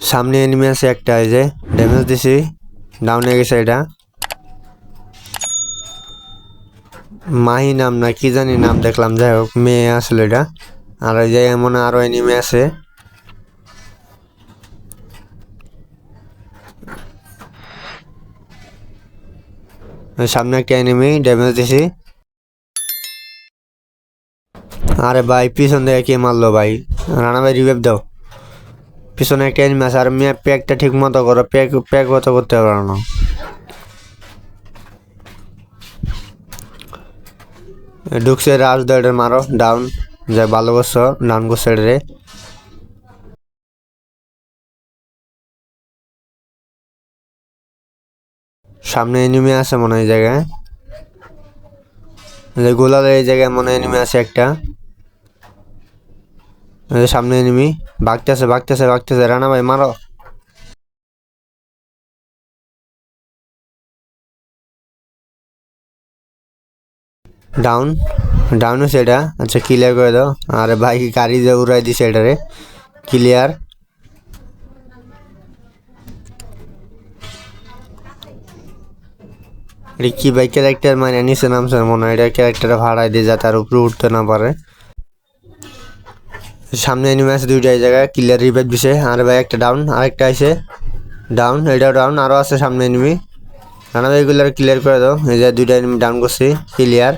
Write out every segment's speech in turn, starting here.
সামনে এনিমি আছে একটা, এই যে ড্যামেজ দিছি। ডাউন হয়ে গেছে এটা। মাহি নাম না কি জানি নাম দেখলাম, যাই হোক, মেয়ে আসলে এটা। আর এই যে এমন আরও এনিমি আছে। সামনে একটা এনিমি ড্যামেজ দিছি। আরে ভাই, পিছন থেকে কে মারলো ভাই? রানা ভাই রিভাইভ দাও। পিছনে একটা এনিমি আছে আর মেয়ে প্যাকটা ঠিক মতো করো, প্যাক প্যাক মতো করতে পারো না ঢুকছে রাজ দেড়ের মারো ডাউন যাই ভালো করছ ডাউন করছে রে। সামনে এনিমি আছে মনে হয় জায়গায়। গোলালের এই জায়গায় মনে এনিমি আছে একটা। সামনে এনিমি ভাগতেছে ভাগতেছে ভাগতেছে রানা ভাই, মারো। ডাউন ডাউন হচ্ছে এটা। আচ্ছা ক্লিয়ার করে দাও। আরে ভাই, গাড়ি দিয়ে উড়াই দিছে এটারে ক্লিয়ার এটা কি ভাই ক্যারেক্টার মানে নিচে নামছে মনে হয়। এটা ক্যারেক্টার ভাড়ায় দিয়ে যাতে আর উপরে উঠতে না পারে। সামনে এনিমি আছে দুইটা এই জায়গায় ক্লিয়ার রিভাইভ দিছে। আর ভাই একটা ডাউন আরেকটা আছে ডাউন এটাও ডাউন আরও আছে সামনে এনিমি রানা ভাই এগুলো ক্লিয়ার করে দাও। এই যে দুইটা এনিমি ডাউন করছি ক্লিয়ার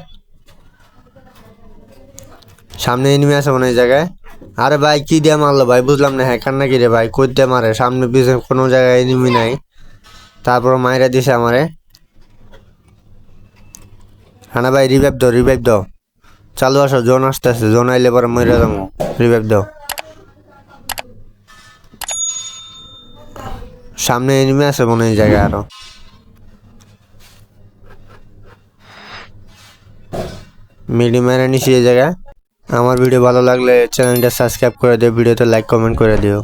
সামনে এনিমি আছে মনে এই জায়গায়। আরে ভাই, কি দিয়ে মারলো ভাই? বুঝলাম না হ্যাঁ হ্যাকার নাকি রে ভাই? কই দিয়ে মারে? সামনে পিছনে কোনো জায়গায় এনিমি নাই। তারপর মাইরা দিছে আমারে। হানা ভাই রিভাইভ দাও রিভাইভ দাও। চালু আসো জোন আসতেছে, জোন আইলে পরে মরে যাব। রিভাইভ দাও। সামনে এনিমি আছে মনে হয় জায়গায় আরও। মিডি মেরে নিছি এই জায়গায়। আমার ভিডিও ভালো লাগলে চ্যানেলটা সাবস্ক্রাইব করে দিও, ভিডিওতে লাইক কমেন্ট করে দিও।